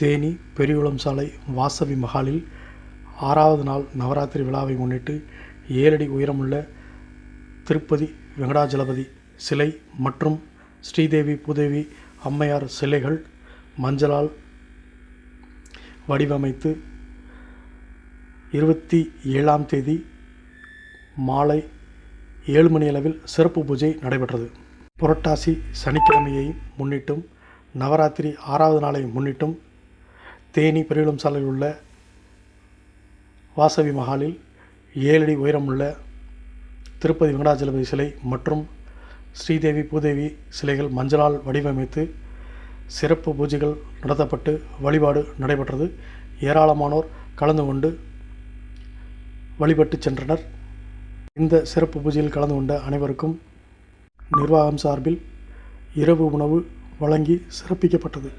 தேனி பெரியகுளம் சாலை வாசவி மஹாலில் ஆறாவது நாள் நவராத்திரி விழாவை முன்னிட்டு ஏழடி உயரமுள்ள திருப்பதி வெங்கடாஜலபதி சிலை மற்றும் ஸ்ரீதேவி பூதேவி அம்மையார் சிலைகள் மஞ்சளால் வடிவமைத்து இருபத்தி ஏழாம் தேதி மாலை ஏழு மணியளவில் சிறப்பு பூஜை நடைபெற்றது. புரட்டாசி சனிக்கிழமையை முன்னிட்டும் நவராத்திரி ஆறாவது நாளை முன்னிட்டும் தேனி பெரியகுளம் சாலையில் உள்ள வாசவி மஹாலில் ஏழடி உயரமுள்ள திருப்பதி வெங்கடாஜலபதி சிலை மற்றும் ஸ்ரீதேவி பூதேவி சிலைகள் மஞ்சளால் வடிவமைத்து சிறப்பு பூஜைகள் நடத்தப்பட்டு வழிபாடு நடைபெற்றது. ஏராளமானோர் கலந்து கொண்டு வழிபட்டு சென்றனர். இந்த சிறப்பு பூஜையில் கலந்து கொண்ட அனைவருக்கும் நிர்வாகம் சார்பில் இரவு உணவு வழங்கி சிறப்பிக்கப்பட்டது.